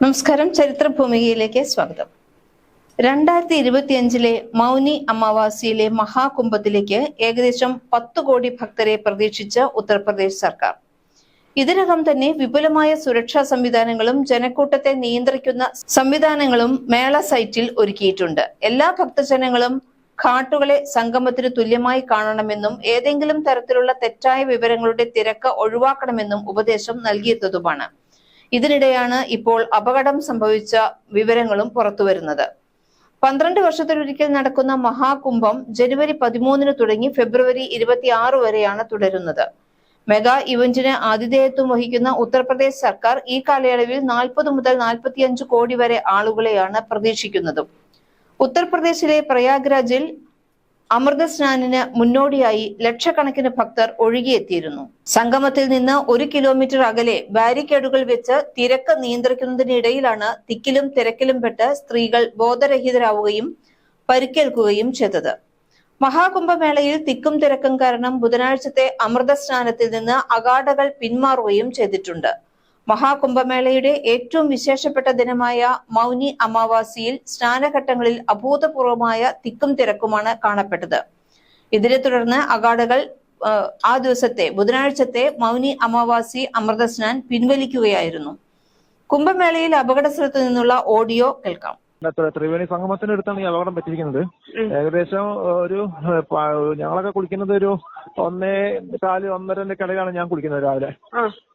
നമസ്കാരം. ചരിത്ര ഭൂമികയിലേക്ക് സ്വാഗതം. രണ്ടായിരത്തി ഇരുപത്തിയഞ്ചിലെ മൗനി അമാവാസിയിലെ മഹാകുംഭത്തിലേക്ക് ഏകദേശം പത്ത് കോടി ഭക്തരെ പ്രതീക്ഷിച്ച ഉത്തർപ്രദേശ് സർക്കാർ. ഇതിനകം തന്നെ വിപുലമായ സുരക്ഷാ സംവിധാനങ്ങളും ജനക്കൂട്ടത്തെ നിയന്ത്രിക്കുന്ന സംവിധാനങ്ങളും മേള സൈറ്റിൽ ഒരുക്കിയിട്ടുണ്ട്. എല്ലാ ഭക്തജനങ്ങളും ഘാട്ടുകളെ സംഗമത്തിന് തുല്യമായി കാണണമെന്നും ഏതെങ്കിലും തരത്തിലുള്ള തെറ്റായ വിവരങ്ങളുടെ തിരക്ക് ഒഴിവാക്കണമെന്നും ഉപദേശം നൽകിയെത്തതുമാണ് ഇതിനിടെയാണ് ഇപ്പോൾ അപകടം സംഭവിച്ച വിവരങ്ങളും പുറത്തുവരുന്നത് പന്ത്രണ്ട് വർഷത്തിലൊരിക്കൽ നടക്കുന്ന മഹാകുംഭം ജനുവരി പതിമൂന്നിന് തുടങ്ങി ഫെബ്രുവരി ഇരുപത്തിയാറ് വരെയാണ് തുടരുന്നത്. മെഗാ ഇവന്റിന് ആതിഥേയത്വം വഹിക്കുന്ന ഉത്തർപ്രദേശ് സർക്കാർ ഈ കാലയളവിൽ നാൽപ്പത് മുതൽ നാൽപ്പത്തിയഞ്ച് കോടി വരെ ആളുകളെയാണ് പ്രതീക്ഷിക്കുന്നതും. ഉത്തർപ്രദേശിലെ പ്രയാഗ്രാജിൽ അമൃത സ്നാനിന് മുന്നോടിയായി ലക്ഷക്കണക്കിന് ഭക്തർ ഒഴുകിയെത്തിയിരുന്നു. സംഗമത്തിൽ നിന്ന് ഒരു കിലോമീറ്റർ അകലെ ബാരിക്കേഡുകൾ വെച്ച് തിരക്ക് നിയന്ത്രിക്കുന്നതിനിടയിലാണ് തിക്കിലും തിരക്കിലും പെട്ട് സ്ത്രീകൾ ബോധരഹിതരാവുകയും പരിക്കേൽക്കുകയും ചെയ്തത്. മഹാകുംഭമേളയിൽ തിക്കും തിരക്കും കാരണം ബുധനാഴ്ചത്തെ അമൃത സ്നാനത്തിൽ നിന്ന് അഗാഡകൾ പിന്മാറുകയും ചെയ്തിട്ടുണ്ട്. മഹാകുംഭമേളയുടെ ഏറ്റവും വിശേഷപ്പെട്ട ദിനമായ മൗനി അമാവാസിയിൽ സ്നാനഘട്ടങ്ങളിൽ അഭൂതപൂർവമായ തിക്കും തിരക്കുമാണ് കാണപ്പെട്ടത്. ഇതിനെ തുടർന്ന് അഗാഡകൾ ആ, ദിവസത്തെ ബുധനാഴ്ചത്തെ മൗനി അമാവാസി അമൃതസ്നാൻ പിൻവലിക്കുകയായിരുന്നു. കുംഭമേളയിൽ അപകട സ്ഥലത്ത് നിന്നുള്ള ഓഡിയോ കേൾക്കാം. ത്രിവേണി സംഗമത്തിന്റെ അടുത്താണ് ഈ അപകടം പറ്റിയിരിക്കുന്നത്. ഏകദേശം ഒരു ഞങ്ങളൊക്കെ കുളിക്കുന്നത് ഒരു ഒന്നേ കാൽ ഒന്നരന്റെ കടയിലാണ് ഞാൻ കുളിക്കുന്നത് രാവിലെ.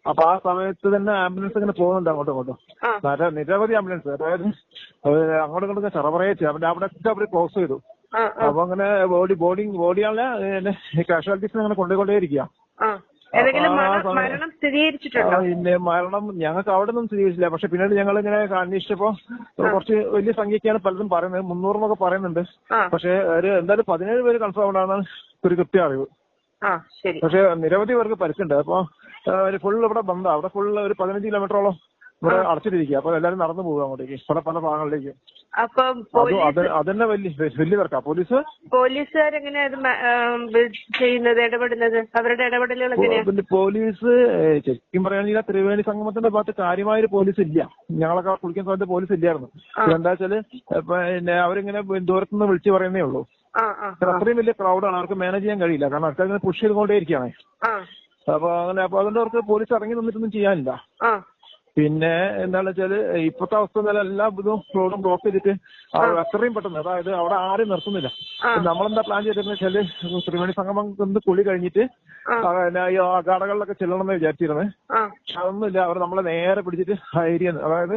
അപ്പൊ ആ സമയത്ത് തന്നെ ആംബുലൻസ് ഇങ്ങനെ പോകുന്നുണ്ട് അങ്ങോട്ടും ഇങ്ങോട്ടും. നിര- നിരവധി ആംബുലൻസ്. അതായത് അങ്ങോട്ടും ഇങ്ങോട്ടും ചെറപറയച്ച് അവന്റെ അവിടെ അവർ ക്ലോസ് ചെയ്തു. അപ്പൊ അങ്ങനെ ബോഡി ബോഡി ബോഡിയാണ് കാഷ്വാലിറ്റീസ് അങ്ങനെ കൊണ്ടുകൊണ്ടേയിരിക്കുക ഏതെങ്കിലും മരണ- സ്ഥിരീകരിച്ചിട്ടുണ്ടോ? പിന്നെ മരണം ഞങ്ങൾക്ക് അവിടെ ഒന്നും സ്ഥിരീകരിച്ചില്ല. പക്ഷെ പിന്നീട് ഞങ്ങൾ ഇങ്ങനെ അന്വേഷിച്ചപ്പോ കുറച്ച് വലിയ സംഖ്യക്കാണ് പലരും പറയുന്നത്. മുന്നൂറെന്നൊക്കെ പറയുന്നുണ്ട്. പക്ഷെ ഒരു എന്തായാലും പതിനേഴ് പേര് കൺഫേം ആണെന്നാണ് ഒരു കൃത്യ അറിവ്. പക്ഷെ നിരവധി പേർക്ക് പരിക്കുണ്ട്. അപ്പൊ ഫുൾ ഇവിടെ ബന്ധ. അവിടെ ഫുൾ ഒരു പതിനഞ്ച് കിലോമീറ്ററോളം ഇവിടെ അടച്ചിട്ടിരിക്കുക. അപ്പൊ എല്ലാരും നടന്നു പോകും അങ്ങോട്ടേക്ക്. പല പല ഭാഗങ്ങളിലേക്ക്. അപ്പൊ അതന്നെ വലിയ വലിയ തിരക്കാ പോലീസ്? പോലീസുകാരെങ്ങനെയാ ഇത് മ- ആം, ബി- ചെയ്യുന്നത് ഇടപെടുന്നത്? അവരുടെ ഇടപെടലുകൾ എങ്ങനെയാ? പോലീസ് ഏഹ്, ശരിക്കും പറയുകയാണെങ്കിൽ ത്രിവേണി സംഗമത്തിന്റെ ഭാഗത്ത് കാര്യമായൊരു പോലീസ് ഇല്ല ഞങ്ങളൊക്കെ കുളിക്കുന്ന സമയത്ത് പോലീസ് ഇല്ലായിരുന്നു എന്താ വെച്ചാൽ പിന്നെ അവരിങ്ങനെ ദൂരത്തുനിന്ന് വിളിച്ചു പറയുന്നേ ഉള്ളൂ. അത്രയും വലിയ ക്രൗഡാണ്. അവർക്ക് മാനേജ് ചെയ്യാൻ കഴിയില്ല. കാരണം ആൾക്കാർ പുഷ് ചെയ്തുകൊണ്ടേയിരിക്കുകയാണ്. അപ്പൊ അങ്ങനെ അപ്പൊ അതുകൊണ്ട് അവർക്ക് പോലീസ് ഇറങ്ങി നിന്നിട്ടൊന്നും ചെയ്യാനില്ല. പിന്നെ എന്താണെന്ന് വെച്ചാൽ ഇപ്പോഴത്തെ അവസ്ഥ എന്നാൽ എല്ലാ ഇതും റോഡും ബ്ലോക്ക് ചെയ്തിട്ട് എത്രയും അത്രയും പെട്ടെന്ന് അതായത് അവിടെ ആരും നിർത്തുന്നില്ല. നമ്മളെന്താ പ്ലാൻ ചെയ്തിരുന്നത് വെച്ചാൽ ത്രിവേണി സംഗമം കൊണ്ട് കുളി കഴിഞ്ഞിട്ട് ഈ കടകളിലൊക്കെ ചെല്ലണമെന്ന് വിചാരിച്ചിരുന്നത്. ആ. അതൊന്നുമില്ല അവർ നമ്മളെ നേരെ പിടിച്ചിട്ട് ഏരിയ അതായത്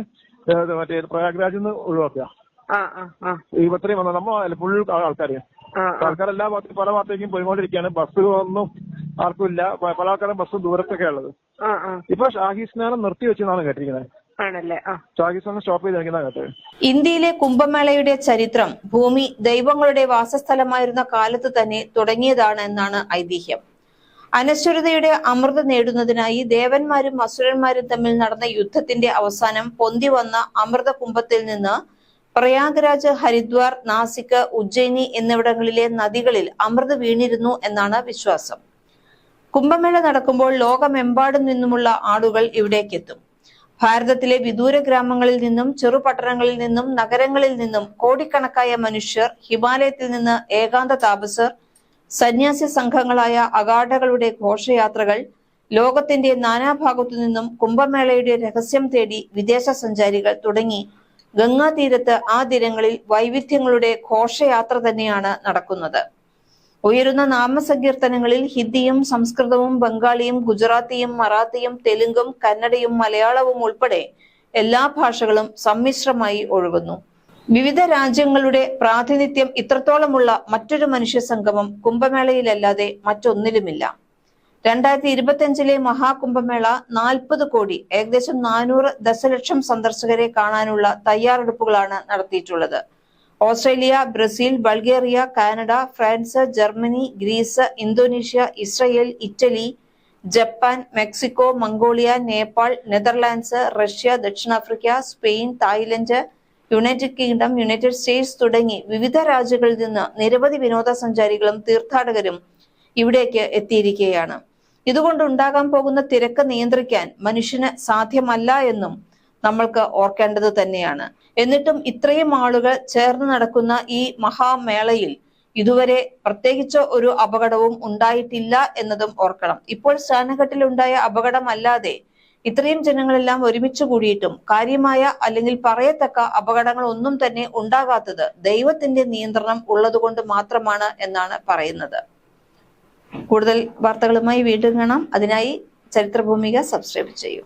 മറ്റേ പ്രയാഗ്രാജിൽ നിന്ന് ഒഴിവാക്കുക. ഇപ്പത്രയും ഈ ഇത്രയും വന്ന നമ്മൾ ഫുൾ ആൾക്കാര്. ആ ആൾക്കാർ എല്ലാ ഭാഗത്തും പല ഭാഗത്തേക്കും പോയിക്കൊണ്ടിരിക്കുകയാണ്. ബസ് ഒന്നും ആർക്കും ഇല്ല പ- പല ആൾക്കാരും ബസ് ദൂരത്തൊക്കെ ഉള്ളത്. ആ ആ. ഇപ്പൊ ഷാഹി സ്നാനം നിർത്തി വെച്ചെന്നാണ് കേട്ടിരിക്കുന്നത്. ആണല്ലേ ആ. ഷാഹി സ്നാനം സ്റ്റോപ്പ് ചെയ്ത് നിൽക്കുന്ന ഇന്ത്യയിലെ കുംഭമേളയുടെ ചരിത്രം ഭൂമി ദൈവങ്ങളുടെ വാസസ്ഥലമായിരുന്ന കാലത്ത് തന്നെ തുടങ്ങിയതാണ് എന്നാണ് ഐതിഹ്യം. അനശ്വരതയുടെ അമൃത നേടുന്നതിനായി ദേവന്മാരും അസുരന്മാരും തമ്മിൽ നടന്ന യുദ്ധത്തിന്റെ അവസാനം പൊന്തി വന്ന അമൃത കുംഭത്തിൽ നിന്ന് പ്രയാഗ്രാജ് ഹരിദ്വാർ നാസിക് ഉജ്ജയിനി എന്നിവിടങ്ങളിലെ നദികളിൽ അമൃത് വീണിരുന്നു എന്നാണ് വിശ്വാസം. കുംഭമേള നടക്കുമ്പോൾ ലോകമെമ്പാടും നിന്നുമുള്ള ആളുകൾ ഇവിടേക്കെത്തും. ഭാരതത്തിലെ വിദൂര ഗ്രാമങ്ങളിൽ നിന്നും ചെറുപട്ടണങ്ങളിൽ നിന്നും നഗരങ്ങളിൽ നിന്നും കോടിക്കണക്കായ മനുഷ്യർ ഹിമാലയത്തിൽ നിന്ന് ഏകാന്ത താപസർ സന്യാസി സംഘങ്ങളായ അഗാഢകളുടെ ഘോഷയാത്രകൾ ലോകത്തിന്റെ നാനാഭാഗത്തു നിന്നും കുംഭമേളയുടെ രഹസ്യം തേടി വിദേശ സഞ്ചാരികൾ തുടങ്ങി ഗംഗാതീരത്ത് ആ ദിനങ്ങളിൽ വൈവിധ്യങ്ങളുടെ ഘോഷയാത്ര തന്നെയാണ് നടക്കുന്നത്. ഉയരുന്ന നാമസങ്കീർത്തനങ്ങളിൽ ഹിന്ദിയും സംസ്കൃതവും ബംഗാളിയും ഗുജറാത്തിയും മറാത്തിയും തെലുങ്കും കന്നഡയും മലയാളവും ഉൾപ്പെടെ എല്ലാ ഭാഷകളും സമ്മിശ്രമായി ഒഴുകുന്നു. വിവിധ രാജ്യങ്ങളുടെ പ്രാതിനിധ്യം ഇത്രത്തോളമുള്ള മറ്റൊരു മനുഷ്യ സംഗമം കുംഭമേളയിലല്ലാതെ മറ്റൊന്നിലുമില്ല. രണ്ടായിരത്തി ഇരുപത്തിയഞ്ചിലെ മഹാകുംഭമേള നാൽപ്പത് കോടി ഏകദേശം നാനൂറ് ദശലക്ഷം സന്ദർശകരെ കാണാനുള്ള തയ്യാറെടുപ്പുകളാണ് നടത്തിയിട്ടുള്ളത്. Australia Brazil Bulgaria Canada France Germany Greece Indonesia Israel Italy Japan Mexico Mongolia Nepal Netherlands Russia ദക്ഷിണാഫ്രിക്ക Spain Thailand United Kingdom United States തുടങ്ങി വിവിധ രാജ്യങ്ങളിൽ നിന്ന് നിരവധി വിനോദസഞ്ചാരികളും തീർത്ഥാടകരും ഇവിടേക്ക് എത്തിയിരിക്കുകയാണ്. ഇതുകൊണ്ട് ഉണ്ടാകാൻ പോകുന്ന തിരക്ക് നിയന്ത്രിക്കാൻ മനുഷ്യന് സാധ്യമല്ല എന്നും നമ്മൾക്ക് ഓർക്കേണ്ടത് തന്നെയാണ്. എന്നിട്ടും ഇത്രയും ആളുകൾ ചേർന്ന് നടക്കുന്ന ഈ മഹാമേളയിൽ ഇതുവരെ പ്രത്യേകിച്ച് ഒരു അപകടവും ഉണ്ടായിട്ടില്ല എന്നതും ഓർക്കണം. ഇപ്പോൾ സ്നാനഘട്ടിൽ ഉണ്ടായ അപകടമല്ലാതെ ഇത്രയും ജനങ്ങളെല്ലാം ഒരുമിച്ച് കൂടിയിട്ടും കാര്യമായ അല്ലെങ്കിൽ പറയത്തക്ക അപകടങ്ങൾ ഒന്നും തന്നെ ഉണ്ടാകാത്തത് ദൈവത്തിന്റെ നിയന്ത്രണം ഉള്ളതുകൊണ്ട് മാത്രമാണ് എന്നാണ് പറയുന്നത്. കൂടുതൽ വാർത്തകളുമായി വീണ്ടും കാണാം. അതിനായി ചരിത്രഭൂമിക സബ്സ്ക്രൈബ് ചെയ്യൂ.